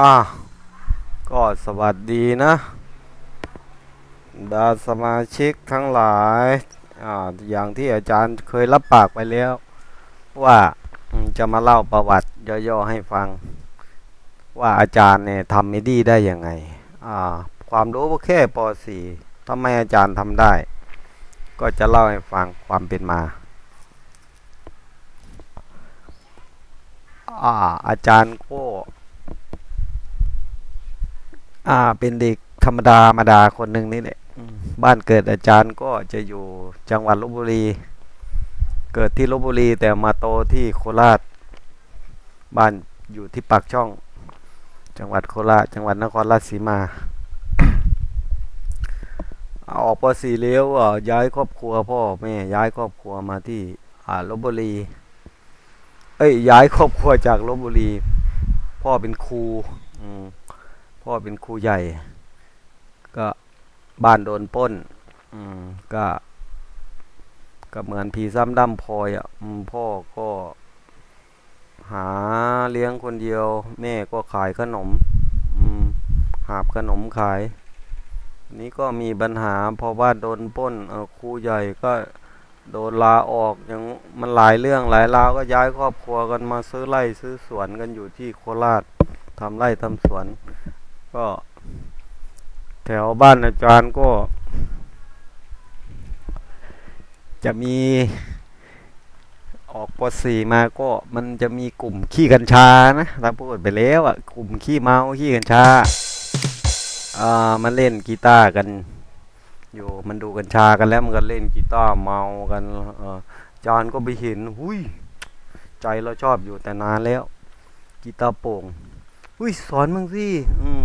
อ่าก็สวัสดีนะดาสมาชิกทั้งหลายอ่าอย่างที่อาจารย์เคยรับปากไปแล้ว ว่าจะมาเล่าประวัติย่อๆให้ฟัง ว่าอาจารย์เนี่ยทำไม่ดีได้ยังไงอ่าความรู้ก็แค่ป .4 ทำไมอาจารย์ทำได้ ก็จะเล่าให้ฟังความเป็นมาอ่าอาจารย์ก็ อ่า เป็นเด็กธรรมดามาดาคนหนึ่งนี่แหละอืมบ้านเกิดอาจารย์ก็จะอยู่จังหวัดลบบุรี เกิดที่ลบบุรีแต่มาโตที่โคราช บ้านอยู่ที่ปากช่อง จังหวัดโคราช จังหวัดนครราชสีมาออกปสีเลี้ยวอะย้ายครอบครัวพ่อแม่ย้ายครอบครัวมาที่อ่าลบบุรี เอ้ยย้ายครอบครัวจากลบบุรี พ่อเป็นครู อืม พ่อเป็นครูใหญ่ ก็บ้านโดนป้น อืมก็ ก็เหมือนผีซ้ำดำพลอยอะพ่อก็ หาเลี้ยงคนเดียว แม่ก็ขายขนม อืมหาบขนมขาย นี้ก็มีปัญหาเพราะว่าโดนป้นครูใหญ่ก็โดนลาออกอย่างมันหลายเรื่องหลายราวก็ย้ายครอบครัวกันมาซื้อไร่ซื้อสวนกันอยู่ที่โคราชทำไร่ทำสวน ก็ แถวบ้านอาจารย์ก็ จะมีออกปสีมาก็มันจะมีกลุ่มขี้กัญชานะถ้าพูดไปแล้วอะกลุ่มขี้เมาขี้กัญชาอ่ามันเล่นกีตาร์กันอยู่มันดูกัญชากันแล้วมันก็เล่นกีตาร์เมากันเออจานก็ไปเห็นหุยใจเราชอบอยู่แต่นานแล้ว กีตาร์โป่งหุยสอนมึงสิอืม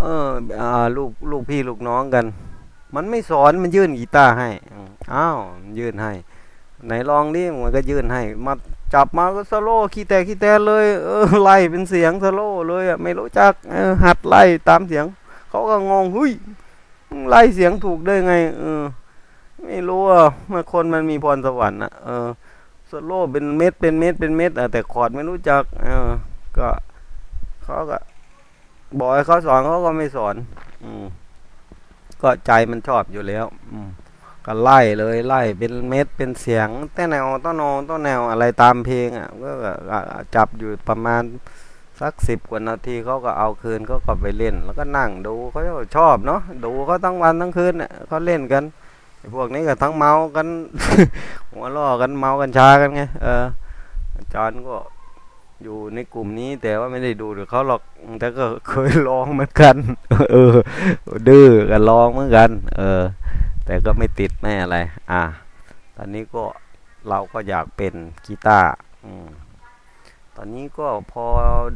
เอออลูกลูกพี่ลูกน้องกัน มันไม่สอนมันยื่นกีตาร์ให้อ้าวยื่นให้ ไหนลองดิมันก็ยื่นให้ มาจับมาก็สโลว์ขี้แต่ขี้แต่เลยเออไล่เป็นเสียงสโลว์เลยอะไม่รู้จักออหัดไล่ตามเสียงเขาก็งงเฮ้ยไล่เสียงถูกได้ไง เออ ไม่รู้อะมันคนมันมีพรสวรรค์อะเออสโลว์เป็นเม็ดเป็นเม็ดเป็นเม็ดแต่คอร์ดไม่รู้จัก เออ ก็เขาก็ บอกให้เขาสอนเขาก็ไม่สอน อืม ก็ใจมันชอบอยู่แล้ว อืม ก็ไล่เลยไล่เป็นเม็ดเป็นเสียงแต่แนวต้นนองต้นแนวอะไรตามเพลงอะก็จับอยู่ประมาณสักสิบกว่านาทีเขาก็เอาคืนเขาก็ไปเล่น แล้วก็นั่งดูเขาชอบเนาะดูเขาทั้งวันทั้งคืนเขาเล่นกันพวกนี้ก็ทั้งเมากันหัวล้อกันเมากันชากันไงเอออาจารย์ก็ อยู่ในกลุ่มนี้แต่ว่าไม่ได้ดูกับเขาหรอกแต่ก็เคยลองเหมือนกัน เออ ดื้อกันลองเหมือนกัน เออ แต่ก็ไม่ติดไม่อะไร อ่าตอนนี้ก็เราก็อยากเป็นกีตาร์อืมตอนนี้ก็พอ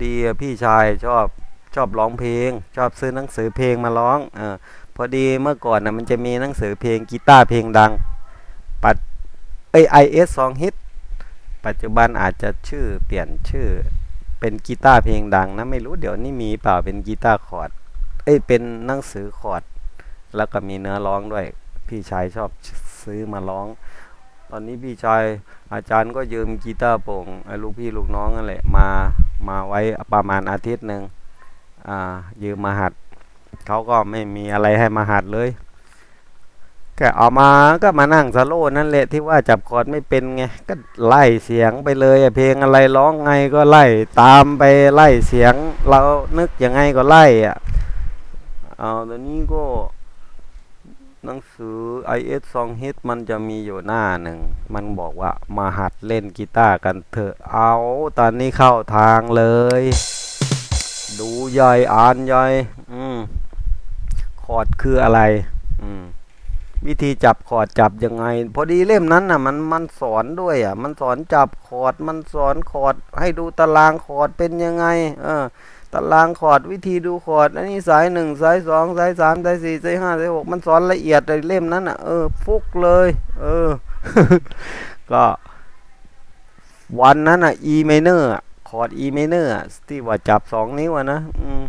ดีพี่ชายชอบชอบร้องเพลง ชอบซื้อหนังสือเพลงมาร้อง เออ พอดีเมื่อก่อนนะมันจะมีหนังสือเพลงกีตาร์เพลงดัง ปัดเอไอเอสสองฮิต ปัจจุบันอาจจะชื่อเปลี่ยนชื่อ เป็นกีตาร์เพลงดังนะไม่รู้เดี๋ยวนี้มีเปล่าเป็นกีตาร์คอร์ดเอ้ยเป็นหนังสือคอร์ดแล้วก็มีเนื้อร้องด้วย พี่ชายชอบซื้อมาร้อง ตอนนี้พี่ชายอาจารย์ก็ยืมกีตาร์โปร่งไอ้ลูกพี่ลูกน้องนั่นแหละมามาไว้ประมาณอาทิตย์หนึ่งอ่ายืมมาหัดเขาก็ไม่มีอะไรให้มาหัดเลย ก็เอามาก็มานั่งสโลว์นั่นแหละที่ว่าจับคอร์ดไม่เป็นไงก็ไล่เสียงไปเลยเพลงอะไรร้องไงก็ไล่ตามไปไล่เสียง เรานึกยังไงก็ไล่อะเอาตอนนี้ก็หนังสือ IS Song Hit มันจะมีอยู่หน้าหนึ่ง มันบอกว่ามาหัดเล่นกีตาร์กันเถอะ เอา ตอนนี้เข้าทางเลย ดูใหญ่อ่านใหญ่อืมคอร์ดคืออะไร อืม วิธีจับคอร์ดจับยังไง พอดีเล่มนั้นน่ะมันมันสอนด้วยอะ มันสอนจับคอร์ดมันสอนคอร์ดให้ดูตารางคอร์ดเป็นยังไง เออ ตารางคอร์ดวิธีดูคอร์ดอันนี้สายหนึ่งสายสองสายสามสายสี่สายห้าสายหกมันสอนละเอียดในเล่มนั้นอะเออฟุกเลย เออ ก็ วันนั้นอะ E minor อะคอร์ด E minor อะที่ว่าจับสองนิ้วอะนะอืม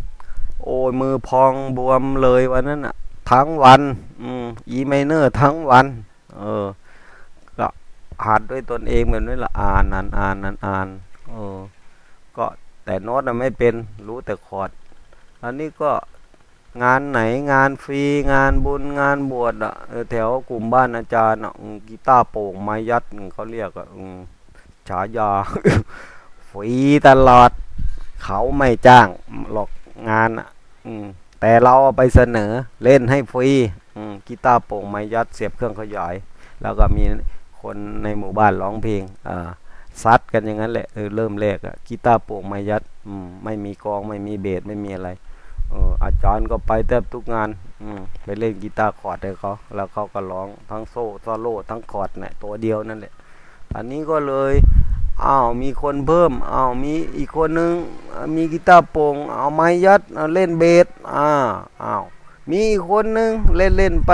โอ้ยมือพองบวมเลยวันนั้นอะ ทั้งวันอืม E minor ทั้งวัน เออ ก็หัดด้วยตนเองแบบนี้ละอ่านอ่านอ่านอ่านอ่านเออ ก็แต่โน้ตไม่เป็นรู้แต่คอร์ดอันนี้ก็งานไหนงานฟรีงานบุญงานบวชอะแถวกลุ่มบ้านอาจารย์อะกีตาร์โป่งไม้ยัดเขาเรียกอะฉายาฟรีตลอด เขาไม่จ้างหรอกงานอะอืม แต่เราเอาไปเสนอเล่นให้ฟรีอืมกีตาร์โปร่งไม้ยัดเสียบเครื่องขยาย แล้วก็มีคนในหมู่บ้านร้องเพลงอ่าซัดกันอย่างนั้นแหละเออเริ่มแรกอะกีตาร์โปร่งไม้ยัดอืมไม่มีกลองไม่มีเบสไม่มีอะไรเอออาจารย์ก็ไปแทบทุกงานอืมไปเล่นกีตาร์คอร์ดให้เขาแล้วเขาก็ร้องทั้งโซ่โซโล่ทั้งคอร์ดเนี่ยตัวเดียวนั่นแหละอันนี้ก็เลย อ้าวมีคนเพิ่มอ้าวมีอีกคนนึงอ่ามีกีตาร์โปร่งเอาไม้ยัดเล่นเบสอ่าอ้าวมีอีกคนนึงเล่นเล่นไป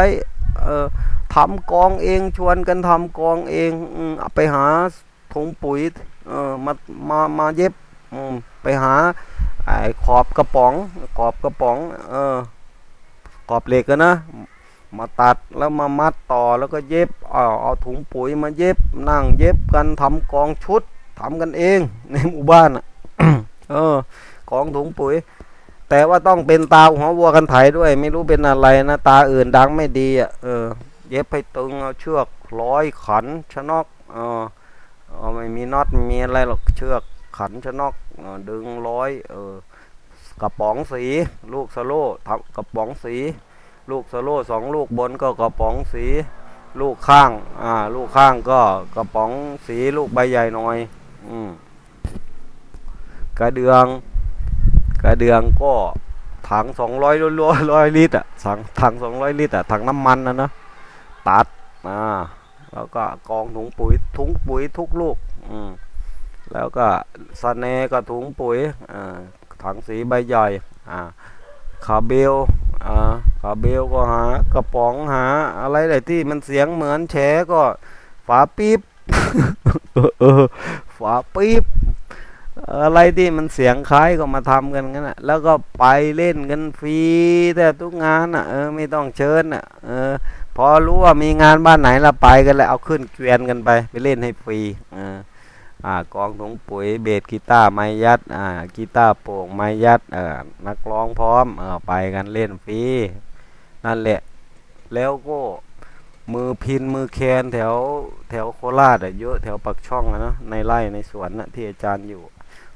เออทำกองเองชวนกันทำกองเองอืมไปหาถุงปุ๋ยเออมามามาเย็บอืมไปหาไอ้ขอบกระป๋องขอบกระป๋องเออขอบเหล็กอะนะ มาตัดแล้วมามัดต่อแล้วก็เย็บเอาเอาถุงปุ๋ยมาเย็บ นั่งเย็บกันทำกองชุดทำกันเองในหมู่บ้านอะเออกองถุงปุ๋ย แต่ว่าต้องเป็นตาหัววัวกันไถด้วย ไม่รู้เป็นอะไรนะตาอื่นดังไม่ดีอะเออ เย็บให้ตึงเอาเชือกร้อยขันชะนอกเออเอาไม่มีน็อตมีอะไรหรอกเชือกขันชะนอกออดึงร้อยเออกระป๋องสี ลูกสโลทำกระป๋องสี ลูกสโลสองลูกบนก็กระป๋องสี ลูกข้างอ่าลูกข้างก็กระป๋องสีลูกใบใหญ่หน่อยอืมกระเดือง กระเดืองก็ถังสองร้อยร้อยร้อยลิตรอะถังถังสองร้อยลิตรอะถังน้ำมันนะนะตัดอ่าแล้วก็กองถุงปุ๋ยถุงปุ๋ยทุกลูกอืมแล้วก็สะเนก็ถุงปุ๋ยอ่าถังสีใบใหญ่อ่า คาเบลอ่าฝาเบลก็หากระป๋องหา อะไรอะไหนที่มันเสียงเหมือนแฉก็ฝาปี๊บเออฝาปี๊บอะไรที่มันเสียงคล้ายก็มาทำกันงั้นน่ะแล้วก็ไปเล่นกันฟรีแต่ทุกงานอะเออไม่ต้องเชิญอะเออพอรู้ว่ามีงานบ้านไหนละไปกันแล้วเอาขึ้นเกวียนกันไป ไปเล่นให้ฟรีเออ อ่ากองถุงปุ๋ยเบสกีตาร์ไม้ยัดอ่ากีตาร์โป่งไม้ยัดเอ่อนักร้องพร้อมเออไปกันเล่นฟรีนั่นแหละ แล้วก็มือพินมือแคนแถวแถวโคราชอะเยอะแถวปักช่องนะในไร่ในสวนนะที่อาจารย์อยู่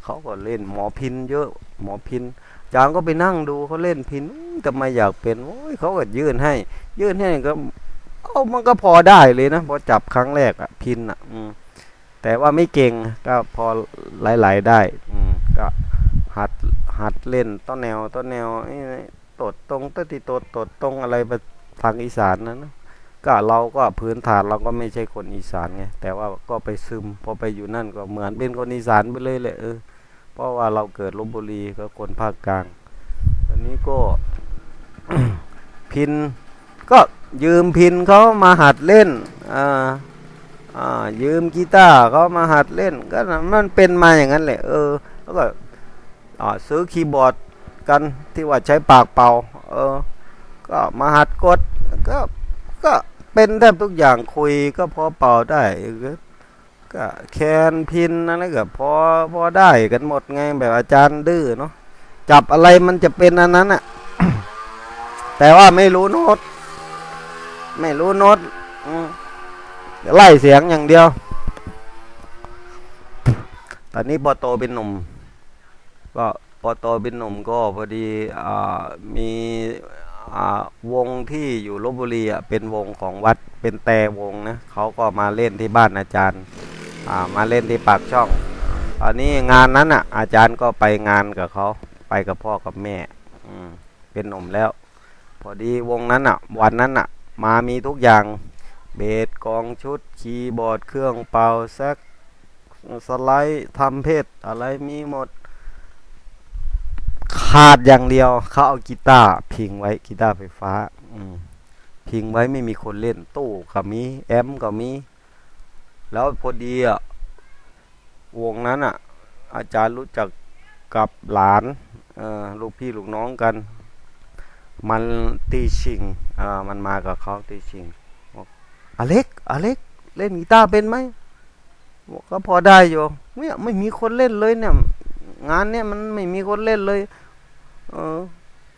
เขาก็เล่นหมอพินเยอะหมอพินอาจารย์ก็ไปนั่งดูเขาเล่นพินอื้อแต่ไมอยากเป็นโอ้ยเขาก็ยื่นให้ ยื่นให้ก็ เอามันก็พอได้เลยนะพอจับครั้งแรกอะพินอะอืม แต่ว่าไม่เก่งก็พอไหลๆได้อืมก็หัดหัดเล่นต้นแนวต้นแนวไอ้ตดตรงตดติตดตดตรงอะไรไปทางอีสานนะนะก็เราก็พื้นฐานเราก็ไม่ใช่คนอีสานไงแต่ว่าก็ไปซึมพอไปอยู่นั่นก็เหมือนเป็นคนอีสานไปเลยแหละเออเพราะว่าเราเกิดลบบุรีก็คนภาคกลางอันนี้ก็พินก็ยืมพินเขามาหัดเล่นอ่าอ่า ยืมกีตาร์เขามาหัดเล่นก็มันเป็นมาอย่างนั้นแหละเออ แล้วก็ซื้อคีย์บอร์ดกันที่ว่าใช้ปากเป่า เออ ก็มาหัดกดก็ก็เป็นแทบทุกอย่างคุยก็พอเป่าได้ก็ก็แคนพินอะไรก็พอพอได้กันหมดไงแบบอาจารย์ดื้อเนาะจับอะไรมันจะเป็นอันนั้นอะแต่ว่าไม่รู้โน้ตไม่รู้โน้ตอืม ไล่เสียงอย่างเดียว ตอนนี้พอโตเป็นหนุ่ม ก็พอโตเป็นหนุ่มก็พอดีอมีอ่าวงที่อยู่ลบบุรีเป็นวงของวัดเป็นแต่วงนะเขาก็มาเล่นที่บ้านอาจารย์ามาเล่นที่ปากช่องตอนนี้งานนั้นอะ อาจารย์ก็ไปงานกับเขาไปกับพ่อกับแม่ อืมเป็นหนุ่มแล้ว พอดีวงนั้นอะ วันนั้นอะ มามีทุกอย่าง เบสกองชุดคีย์บอร์ดเครื่องเป่าแซกสไลด์ทำเพชรอะไรมีหมด ขาดอย่างเดียวเขาเอากีตาร์พิงไว้กีตาร์ไฟฟ้าพิงไว้ไม่มีคนเล่นตู้ก็มีแอมก็มี แล้วพอดีอะวงนั้นอะ อาจารย์รู้จักกับหลานลูกพี่ลูกน้องกัน มันตีชิงมันมากับเขาตีชิง อเล็ก อเล็ก เล่นกีตาร์เป็นไหมบอกก็พอได้อยู่เนี่ยไม่มีคนเล่นเลยเนี่ย งานเนี้ยมันไม่มีคนเล่นเลย เออ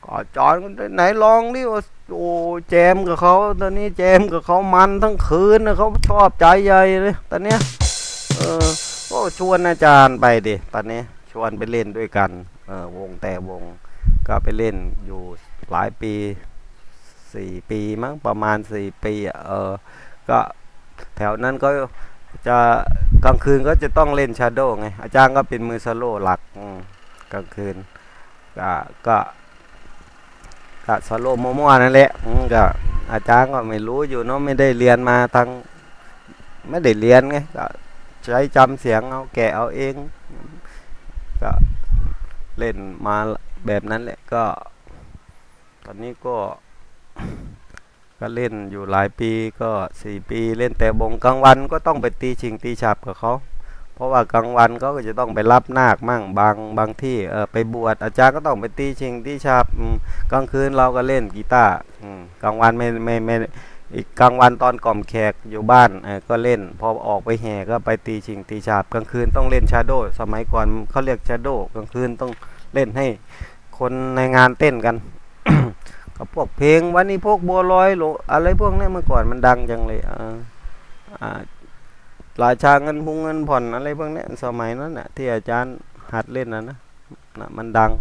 ก็จอนไหนลองดิว่โอ้แจมกับเขาตอนนี้แจมกับเขามันทั้งคืนนะเขาชอบใจใหญ่เลยตอนเนี้ยเออก็ชวนอาจารย์ไปดิตอนนี้ชวนไปเล่นด้วยกัน เออวงแต่วงก็ไปเล่นอยู่หลายปีสี่ปีมั้งประมาณสี่ปีเออ ก็แถวนั้นก็จะกลางคืนก็จะต้องเล่นชาโดไง อาจารย์ก็เป็นมือสโลหลักกลางคืนก็ก็ก็สโลมั่วๆนั่นแหละก็อาจารย์ก็ไม่รู้อยู่เนาะไม่ได้เรียนมาทางไม่ได้เรียนไงก็ใช้จำเสียงเอาแกะเอาเอง ก็เล่นมาแบบนั้นแหละก็ ตอนนี้ก็ ก็เล่นอยู่หลายปีก็สี่ปีเล่นแต่บงกลางวันก็ต้องไปตีชิงตีฉับกับเขาเพราะว่ากลางวันเขาก็จะต้องไปรับนาคมั่งบางบางที่เออไปบวชอาจารย์ก็ต้องไปตีชิงตีฉับกลางคืนเราก็เล่นกีตาร์กลางวันไม่ไม่ไม่อีกกลางวันตอนกล่อมแขกอยู่บ้านเออก็เล่น พอออกไปแห่ก็ไปตีชิงตีฉาบกลางคืนต้องเล่นชาโดสมัยก่อนเขาเรียกชาโดกลางคืนต้องเล่นให้คนในงานเต้นกัน กับพวกเพลงวันนี้พวกบัวลอยโหลอะไรพวกนี้เมื่อก่อนมันดังจังเลยอ่าอ่าราชาเงินพุงเงินผ่อนอะไรพวกนี้สมัยนั้นน่ะที่อาจารย์หัดเล่นนะนะนะมันดัง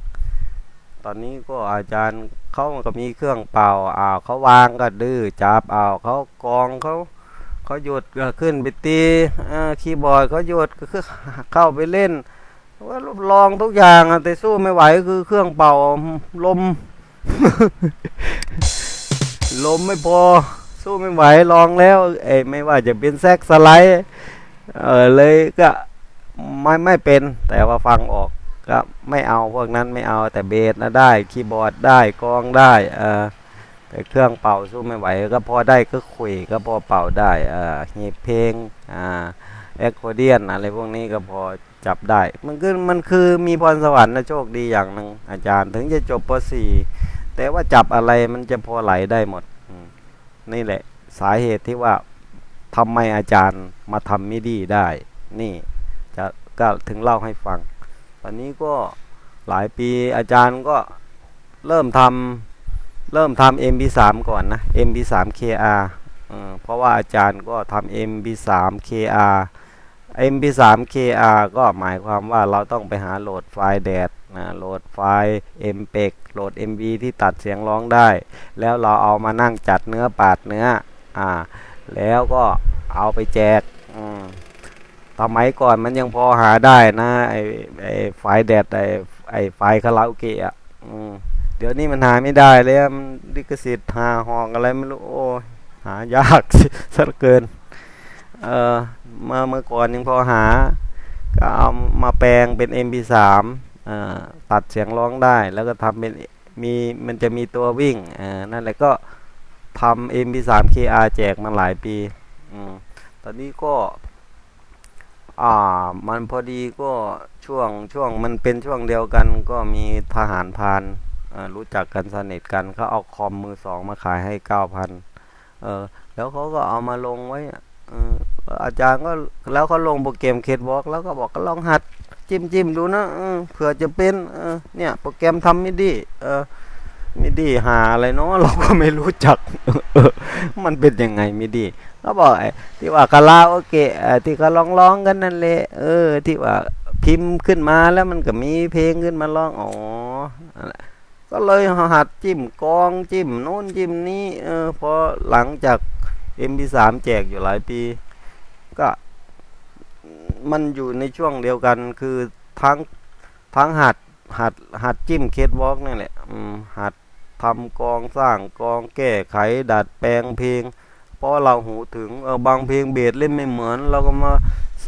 ตอนนี้ก็อาจารย์เขาก็มีเครื่องเป่าอ้าวเขาวางก็ดื้อจับอ้าวเขากองเขาเขาหยุดก็ขึ้นไปตีคีย์บอร์ดเขาหยุดก็คือเข้าไปเล่นว่าลองทุกอย่างแต่สู้ไม่ไหวคือเครื่องเป่าลม ลมไม่พอ สู้ไม่ไหวลองแล้วเอ้ไม่ว่าจะเป็นแซกสไลด์เออเลยก็ไม่ไม่เป็นแต่ว่าฟังออกก็ไม่เอาพวกนั้นไม่เอาแต่เบสนะได้คีย์บอร์ดได้กลองได้เออแต่เครื่องเป่าสู้ไม่ไหว ก็พอได้ก็คุยก็พอเป่าได้เออหีเพลงอ่าเอ็กโคเดียนอะไรพวกนี้ก็พอจับได้ มันคือมันคือมีพรสวรรค์นะโชคดีอย่างหนึ่งอาจารย์ ถึงจะจบป .4 แต่ว่าจับอะไรมันจะพอไหลได้หมดนี่แหละ สาเหตุที่ว่าทำไมอาจารย์มาทำมิดีได้ นี่จะก็ถึงเล่าให้ฟัง ตอนนี้ก็หลายปีอาจารย์ก็เริ่มทำเริ่มทำ MP3 ก่อนนะ MP3 KR เออเพราะว่าอาจารย์ก็ทำ MP3 KR MP3 KR ก็หมายความว่าเราต้องไปหาโหลดไฟล์แดด นะโหลดไฟล์ MPEG โหลด MV ที่ตัดเสียงร้องได้ แล้วเราเอามานั่งจัดเนื้อปาดเนื้ออ่าแล้วก็เอาไปแจกอืมสมัยก่อนมันยังพอหาได้นะไอไอไฟล์แดดไอไอไฟล์คาราโอเกะอะเดี๋ยวนี้มันหาไม่ได้แล้วมันลิขสิทธิ์หาหองอะไรไม่รู้โอ้หายากซะเหลือเกินเออเมื่อเมื่อก่อนยังพอหาก็เอามาแปลงเป็น MP3 ตัดเสียงร้องได้ แล้วก็ทำเป็นมีมันจะมีตัววิ่งนั่นแหละก็ทำ MP3 KR แจกมาหลายปีอตอนนี้ก็อ่ามันพอดีก็ช่วงช่วงมันเป็นช่วงเดียวกันก็มีทหารพานรู้จักกันสนิทกันเขาเอาคอมมือสองมาขายให้เก้าพันเออแล้วเขาก็เอามาลงไว้อาจารย์ก็แล้วเขาลงโปรแกรมเคดวอล์กแล้วก็บอกก็ลองหัด จิ้มจิ้มดูนะเผื่อจะเป็นเนี่ย โปรแกรมทำมิดีเออมิดีหาอะไรเนาะเราก็ไม่รู้จัก มันเป็นยังไงมิดีเขาบอกไอ้ที่ว่าคาราโอเกะเอ่อที่เขาร้องร้องกันนั่นแหละเออ ที่ว่าพิมพ์ขึ้นมาแล้วมันก็มีเพลงขึ้นมาร้องอ๋อก็เลยหัดจิ้มกองจิ้มโน้นจิ้มนี้เออพอหลังจาก MP3 แจกอยู่หลายปี ก็ มันอยู่ในช่วงเดียวกันคือทั้งทั้งหัดหัดหัดจิ้มเคสวอล์กนี่แหละหัดทำกองสร้างกองแก้ไข ดัดแปลงเพลง เพราะเราหูถึงเออบางเพลงเบสเล่นไม่เหมือน เราก็มา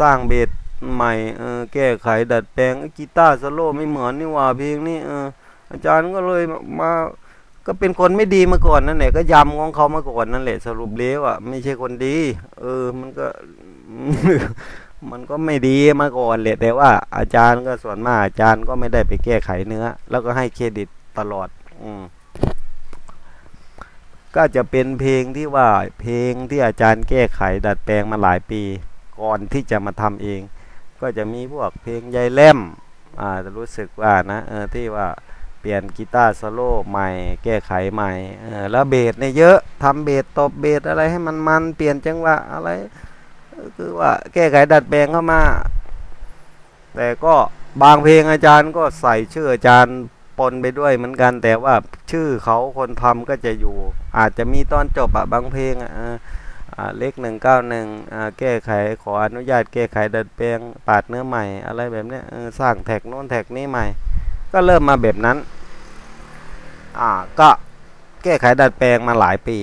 สร้างเบสใหม่เออแก้ไข ดัดแปลงกีตาร์สโลไม่เหมือนนี่หว่าเพลงนี้เอออาจารย์ก็เลยมา ก็เป็นคนไม่ดีมาก่อนนั่นแหละก็ยำของเขามาก่อนนั่นแหละสรุปแล้วอะไม่ใช่คนดี เออมันก็ มันก็ไม่ดีมาก่อนเลยแต่ว่าอาจารย์ก็ส่วนมากอาจารย์ก็ไม่ได้ไปแก้ไขเนื้อ แล้วก็ให้เครดิตตลอด อืมก็จะเป็นเพลงที่ว่าเพลงที่อาจารย์แก้ไข ดัดแปลงมาหลายปี ก่อนที่จะมาทำเอง ก็จะมีพวกเพลงยายแล่มอ่าจะรู้สึกว่านะเออที่ว่าเปลี่ยนกีตาร์โซโลใหม่ แก้ไขใหม่เออแล้วเบสเนี่ยเยอะทำเบสตบเบสอะไรให้มันมันเปลี่ยนจังหวะอะไร เออคือว่าแก้ไขดัดแปลงเข้ามา แต่ก็บางเพลงอาจารย์ก็ใส่ชื่ออาจารย์ปนไปด้วยเหมือนกัน แต่ว่าชื่อเขาคนทำก็จะอยู่ อาจจะมีตอนจบอะบางเพลงอะเลขหนึ่งเก้าหนึ่งแก้ไขขออนุญาตแก้ไขดัดแปลงปาดเนื้อใหม่ อะไรแบบนี้สร้างแท็กโน้นแท็กนี้ใหม่ ก็เริ่มมาแบบนั้น อ่าก็แก้ไขดัดแปลงมาหลายปี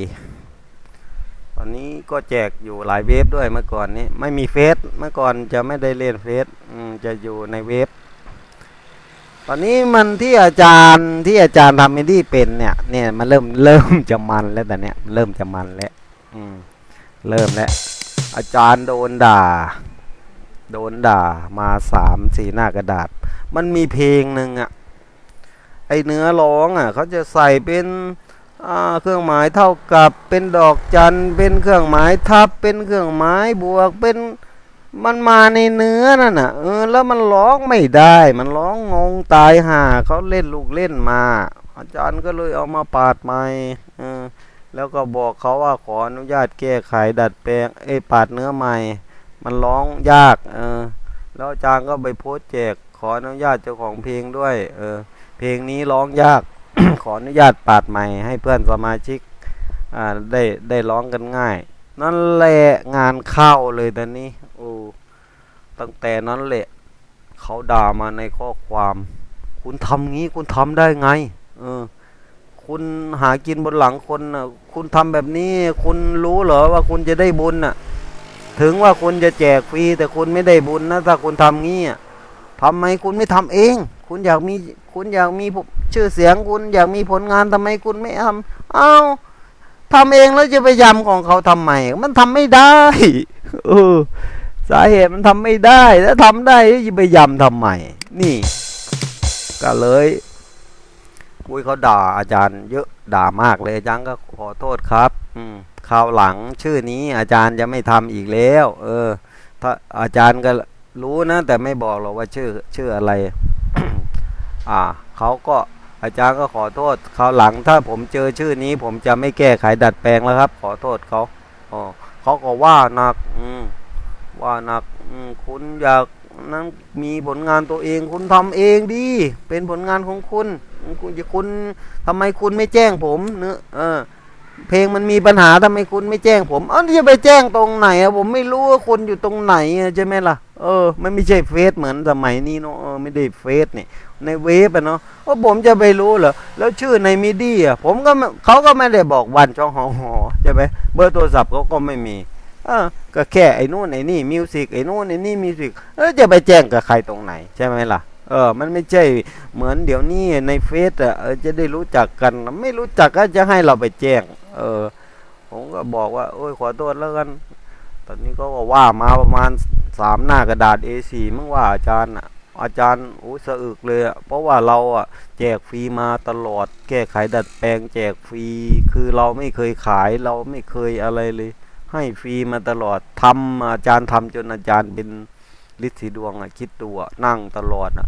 อนนี้ก็แจกอยู่หลายเว็บด้วยเมื่อก่อนนี้ไม่มีเฟซเมื่อก่อนจะไม่ได้เล่นเฟซจะอยู่ในเว็บตอนนี้มันที่อาจารย์ที่อาจารย์ทำมิดี้เป็นเนี่ยเนี่ยมันเริ่มเริ่มจะมันแล้วแต่เนี้ยเริ่มจะมันแล้วอืมเริ่มแล้วอาจารย์โดนด่า โดนด่ามาสามสี่หน้ากระดาษ มันมีเพลงหนึ่งอะไอเนื้อร้องอะเขาจะใส่เป็น เครื่องหมายเท่ากับเป็นดอกจันเป็นเครื่องหมายทับเป็นเครื่องหมายบวกเป็นมันมาในเนื้อนั่นน่ะเออแล้วมันร้องไม่ได้ มันร้องงงตายห่าเขาเล่นลูกเล่นมา อาจารย์ก็เลยเอามาปาดใหม่เออแล้วก็บอกเขาว่าขออนุญาตแก้ไขดัดแปลงเอ้ปาดเนื้อใหม่ มันร้องยากเออแล้วอาจารย์ก็ไปโพสต์แจกขออนุญาตเจ้าของเพลงด้วยเออเพลงนี้ร้องยาก ขออนุญาตปาดใหม่ให้เพื่อนสมาชิกได้ได้ร้องกันง่าย นั่นแหละงานเข้าเลยตอนนี้โอ้ตั้งแต่นั้นแหละเขาด่ามาในข้อความ คุณทำงี้คุณทำได้ไงเออคุณหากินบนหลังคนน่ะคุณทำแบบนี้ คุณรู้เหรอว่าคุณจะได้บุญน่ะ ถึงว่าคุณจะแจกฟรีแต่คุณไม่ได้บุญนะถ้าคุณทำงี้อะทำไมคุณไม่ทำเอง คุณอยากมี คุณอยากมีชื่อเสียงคุณ อยากมีผลงานทำไมคุณไม่ทำเอ้าทำเองแล้วจะไปยำของเขาทำไมมันทำไม่ได้เออสาเหตุมันทำไม่ได้แล้วทำได้จะไปยำทำไมนี่ ก็เลยคุยเขาด่าอาจารย์เยอะด่ามากเลยอาจารย์ก็ขอโทษครับ อืมคราวหลังชื่อนี้อาจารย์จะไม่ทำอีกแล้ว เออ ถ้าอาจารย์ก็รู้นะ แต่ไม่บอกหรอกว่าชื่อชื่ออะไร อ่าเขาก็อาจารย์ก็ขอโทษคราวหลังถ้าผมเจอชื่อนี้ ผมจะไม่แก้ไขดัดแปลงแล้วครับ ขอโทษเขาอ๋อเขาก็ว่าหนักอืมว่าหนักอืมคุณอยากนั้นมีผลงานตัวเอง คุณทำเองดี เป็นผลงานของคุณคุณจะคุณทำไมคุณไม่แจ้งผมเนอะเออเพลงมันมีปัญหาทำไมคุณไม่แจ้งผม เอ้าจะไปแจ้งตรงไหนอะผมไม่รู้ว่าคนอยู่ตรงไหนใช่ไหมล่ะ เออมันไม่ใช่เฟซเหมือนสมัยนี้เนาะเออไม่ได้เฟซเนี่ยในเว็บอะเนาะว่าผมจะไปรู้เหรอแล้วชื่อในมีดีอะผมก็เขาก็ไม่ได้บอกวันช่องหอหอใช่ไหมเบอร์โทรศัพท์เขาก็ไม่มีเออก็แค่ไอ้นู่นไอ้นี่มิวสิกไอ้นู่นไอ้นี่มิวสิกเออจะไปแจ้งกับใครตรงไหนใช่ไหมล่ะเออ มันไม่ใช่เหมือนเดี๋ยวนี้ในเฟซอะเออจะได้รู้จักกัน ไม่รู้จักก็จะให้เราไปแจ้ง เออ ผมก็บอกว่า โอ้ยขอโทษแล้วกัน ตอนนี้ก็ว่ามาประมาณ สามหน้ากระดาษ A4 มั้งว่าอาจารย์อะอาจารย์โอ้ยสะอึกเลยอะเพราะว่าเราอะแจกฟรีมาตลอด แก้ไขดัดแปลงแจกฟรี คือเราไม่เคยขายเราไม่เคยอะไรเลย ให้ฟรีมาตลอดทำอาจารย์ทำจนอาจารย์เป็นฤทธิ์สีดวงอะคิดดูอะนั่งตลอดอะ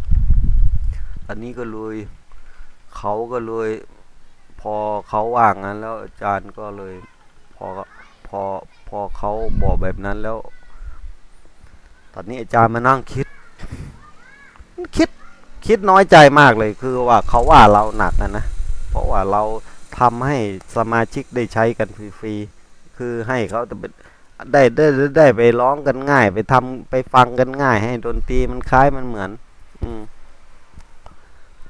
อันนี้ก็เลยเขาก็เลย พอเขาว่างงั้นแล้วอาจารย์ก็เลย พอพอพอเขาบอกแบบนั้นแล้ว อนนี้อาจารย์มานั่งคิด คิดคิดน้อยใจมากเลยคือว่าเขาว่าเราหนักนะนะ เพราะว่าเราทำให้สมาชิกได้ใช้กันฟรีๆคือให้เขาได้ได้ได้ได้ไปร้องกันง่าย ไปทำไปฟังกันง่าย ให้ดนตรีมันคล้ายมันเหมือน อืม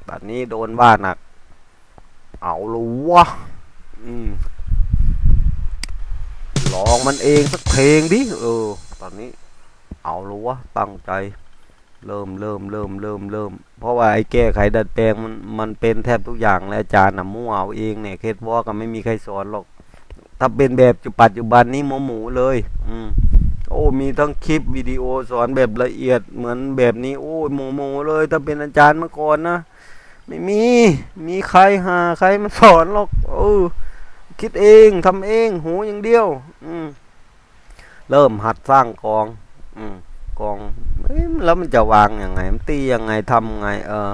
ตอนนี้โดนว่าหนัก เอาลูวะอืมลองมันเองสักเพลงดิเออ ตอนนี้ เอาลูวะตั้งใจ เริ่มเริ่มเริ่มเริ่มเริ่มเพราะว่าไอ้แก้ไขดัดแปลงมันมันเป็นแทบทุกอย่างแล้วอาจารย์น่ะมั่วเอาเองเนี่ยเคสวอกันไม่มีใครสอนหรอก ถ้าเป็นแบบจุปัจจุบันนี้หมูหมูเลย อืมโอ้มีทั้งคลิปวิดีโอสอนแบบละเอียดเหมือนแบบนี้ โอ้ยหมูหมูเลย ถ้าเป็นอาจารย์เมื่อก่อนนะไม่มี มีใครหาใครมาสอนหรอกเออคิดเองทำเอง หูอย่างเดียว อืมเริ่มหัดสร้างกอง กองแล้วมันจะวางยังไง มันตียังไงทำไง เออ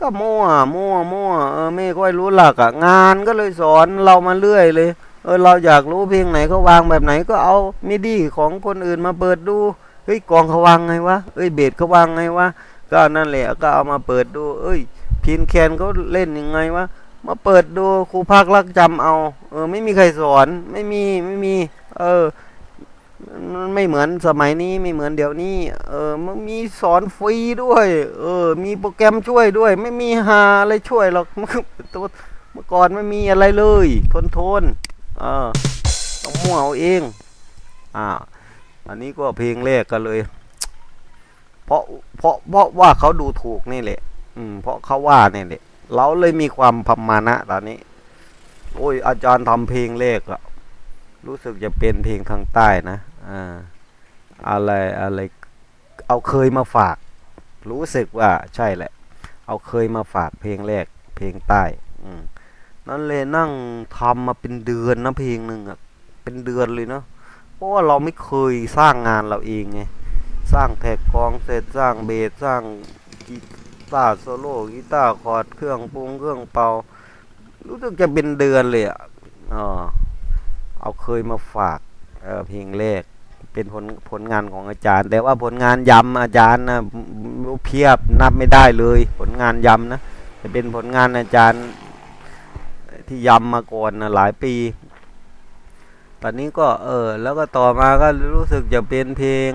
ก็มั่วมั่วมั่วเออไม่ค่อยรู้หลักอะ งานก็เลยสอนเรามาเรื่อยเลย เออ เราอยากรู้เพลงไหนเขาวางแบบไหนก็เอามิดี้ของคนอื่นมาเปิดดูเฮ้ยกองเขาวางไงวะเอ้ยเบสเขาวางไงวะก็นั่นแหละก็เอามาเปิดดู เอ้ย พินแคนเขาเล่นยังไงวะมาเปิดดูครูภาครักจำเอา เออ ไม่มีใครสอน ไม่มีไม่มี เออ ไม่เหมือนสมัยนี้ไม่เหมือนเดี๋ยวนี้ เออมันมีสอนฟรีด้วย เออ มีโปรแกรมช่วยด้วย ไม่มีหาอะไรช่วยหรอกเมื่อก่อนไม่มีอะไรเลย ทนทนเออต้องมั่วเอาเองอ่าอันนี้ก็เพลงแรกกันเลย เพราะเพราะเพราะว่าเขาดูถูกนี่แหละ อืม เพราะเขาว่าเนี่ยแหละเราเลยมีความพมานะตอนนี้ โอ้ยอาจารย์ทำเพลงแรกอะรู้สึกจะเป็นเพลงทางใต้นะ อ่าอะไรอะไรเอาเคยมาฝาก รู้สึกว่าใช่แหละ เอาเคยมาฝากเพลงแรก เพลงใต้อืมนั่นเลยนั่งทำมาเป็นเดือนนะเพลงหนึ่งอะเป็นเดือนเลยเนาะเพราะว่าเราไม่เคยสร้างงานเราเองไงสร้างแท็กกองเสร็จสร้างเบสสร้างกีตาร์โซโล่กีตาร์คอร์ดเครื่องปรุงเครื่องเป่า รู้สึกจะเป็นเดือนเลยอะอ๋อเอาเคยมาฝากเออเพลงแรก เป็นผลผลงานของอาจารย์ แต่ว่าผลงานยำอาจารย์นะเพียบนับไม่ได้เลย ผลงานยำนะจะเป็นผลงานอาจารย์ที่ยำมาก่อนนะหลายปี ตอนนี้ก็เออแล้วก็ต่อมาก็รู้สึกจะเป็นเพลง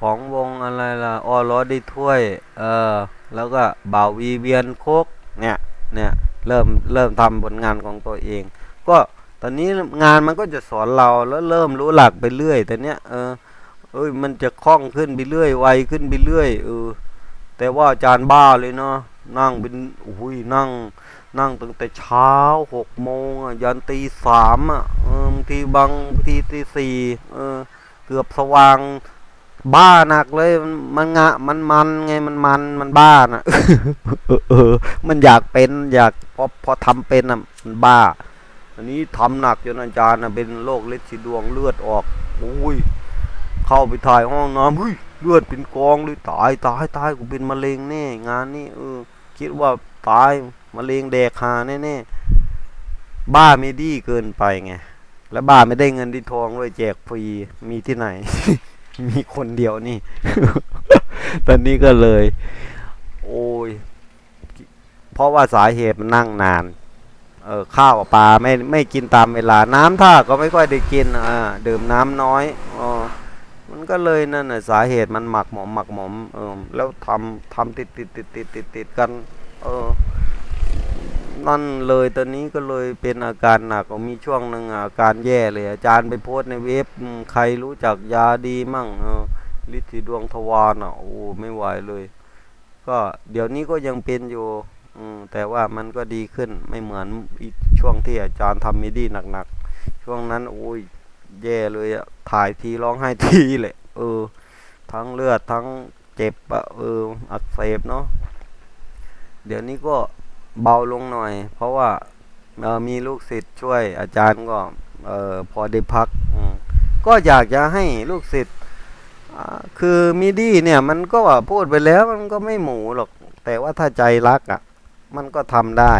ของวงอะไรล่ะออรอดีถ้วย เออแล้วก็บ่าววีเวียนโคกเนี่ยเนี่ยเริ่มเริ่มทำผลงานของตัวเอง ก็ อนนี้งานมันก็จะสอนเราแล้วเริ่มรู้หลักไปเรื่อย แต่เนี้ยเออเอ้ยมันจะคล่องขึ้นไปเรื่อยไวขึ้นไปเรื่อยเออแต่ว่าอาจารย์บ้าเลยเนาะนั่งเป็นอุ้ยนั่ง นั่งตั้งแต่เช้าหกโมงอะยันตีสามอะบางทีบางทีตีสี่เออ เกือบสว่างบ้าหนักเลย มันงะมันมันไงมันมันมันบ้าน่ะเออมันอยากเป็นอยากพอพอทำเป็นอะมันบ้า อันนี้ทำหนักจนอาจารย์นะเป็นโรคเลือดสีดวงเลือดออกโอ้ยเข้าไปถ่ายห้องน้ำเฮ้ยเลือดเป็นกองเลยตายตายตายกูเป็นมะเร็งแน่ งานนี้เออ คิดว่าตายมะเร็งแดกหาแน่ๆบ้าไม่ดีเกินไปไงแล้วบ้าไม่ได้เงินที่ทองด้วยแจกฟรีมีที่ไหน มีคนเดียวนี่ ตอนนี้ก็เลย โอ้ย เพราะว่าสาเหตุมันนั่งนาน เออข้าวปลาไม่ไม่กินตามเวลาน้ำท่าก็ไม่ค่อยได้กินอ่าดื่มน้ำน้อยอ๋อมันก็เลยนั่นน่ะสาเหตุมันหมักหมมหมักหมมเออแล้วทำทำติดติดติดติดติดติดกันเออนั่นเลยตอนนี้ก็เลยเป็นอาการหนักมีช่วงหนึ่งอาการแย่เลยอาจารย์ไปโพสในเว็บใครรู้จักยาดีมั่งเออฤทธิดวงทวารอะโอ้ไม่ไหวเลย ก็เดี๋ยวนี้ก็ยังเป็นอยู่ แต่ว่ามันก็ดีขึ้นไม่เหมือนช่วงที่อาจารย์ทำมิดีหนักๆ ช่วงนั้นโอ้ยแย่เลยอะถ่ายทีร้องไห้ทีแหละเออ ทั้งเลือดทั้งเจ็บอะเออ อักเสบเนาะ เดี๋ยวนี้ก็เบาลงหน่อย เพราะว่าออมีลูกศิษย์ช่วยอาจารย์ก็เออพอได้พัก ก็อยากจะให้ลูกศิษย์คือมิดีเนี่ย มันก็พูดไปแล้วมันก็ไม่หมูหรอก แต่ว่าถ้าใจรักอะ่ะ มันก็ทำได้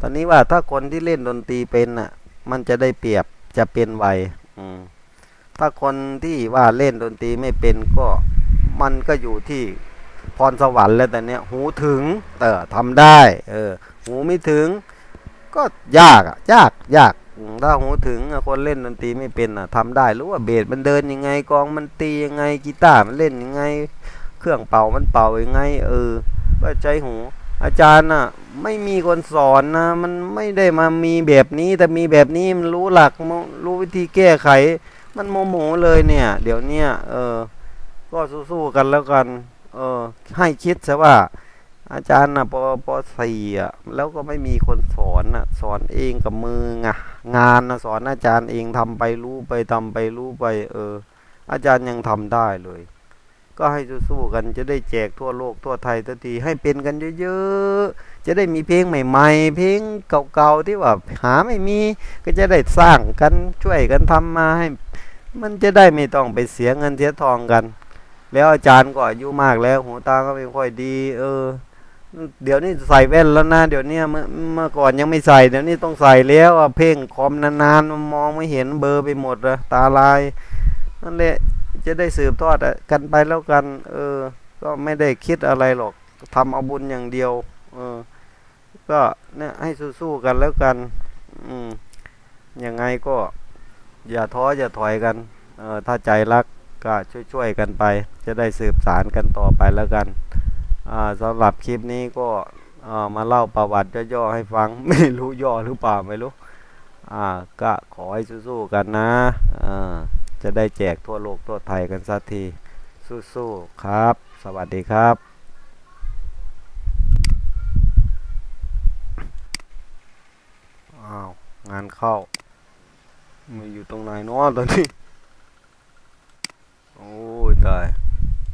ตอนนี้ว่าถ้าคนที่เล่นดนตรีเป็นอะ มันจะได้เปรียบจะเป็นไวอืมถ้าคนที่ว่าเล่นดนตรีไม่เป็นก็มันก็อยู่ที่พรสวรรค์แล้วแต่เนี้ยหูถึงเออทำได้ เออ หูไม่ถึง ก็ยากอะยากยากถ้าหูถึงคนเล่นดนตรีไม่เป็นอะทำได้รู้ว่าเบสมันเดินยังไงกองมันตียังไงกีตาร์มันเล่นยังไง เครื่องเป่ามันเป่ายังไง เออก็ใจหู อาจารย์น่ะไม่มีคนสอนนะ มันไม่ได้มามีแบบนี้แต่มีแบบนี้มันรู้หลักมรู้วิธีแก้ไข มันโมโหเลยเนี่ย เดี๋ยวเนี้ยเออ ก็สู้ๆกันแล้วกัน เออ ให้คิดซะว่า อาจารย์น่ะปปสี่อะแล้วก็ไม่มีคนสอนน่ะ สอนเองกับมือไงงานนะสอนอาจารย์เองทำไปรู้ไปทำไปรู้ไป เออ อาจารย์ยังทำได้เลย ก็ให้สู้ๆกันจะได้แจกทั่วโลกทั่วไทยทันทีให้เป็นกันเยอะๆ จะได้มีเพลงใหม่ๆ เพลงเก่าๆที่ว่าหาไม่มี ก็จะได้สร้างกันช่วยกันทำมาให้ มันจะได้ไม่ต้องไปเสียเงินเสียทองกัน แล้วอาจารย์ก็อายุมากแล้วหูตาก็ไม่ค่อยดี เออ เดี๋ยวนี้ใส่แว่นแล้วนะเดี๋ยวนี้เมื่อเมื่อก่อนยังไม่ใส่เดี๋ยวนี้ต้องใส่แล้วเพ่งคอมนานๆมองไม่เห็นเบอร์ไปหมดอะตาลายนั่นแหละ จะได้สืบทอดกันไปแล้วกัน เออ ก็ไม่ได้คิดอะไรหรอกทำเอาบุญอย่างเดียว เออ ก็เนี่ยให้สู้ๆกันแล้วกัน อืมยังไงก็ อย่าท้ออย่าถอยกัน เออถ้าใจรักก็ช่วยๆกันไป จะได้สืบสารกันต่อไปแล้วกัน อ่าสำหรับคลิปนี้ก็ามาเล่าประวัติย่อๆให้ฟัง ไม่รู้ย่อหรือเปล่าไม่รู้ อ่า ก็ขอให้สู้ๆกันนะอ่า จะได้แจกทั่วโลกทั่วไทยกันสักทีสู้ๆครับ สวัสดีครับอ้าวงานเข้ามาอยู่ตรงไหนเนาะตอนนี้ โอ้ยตาย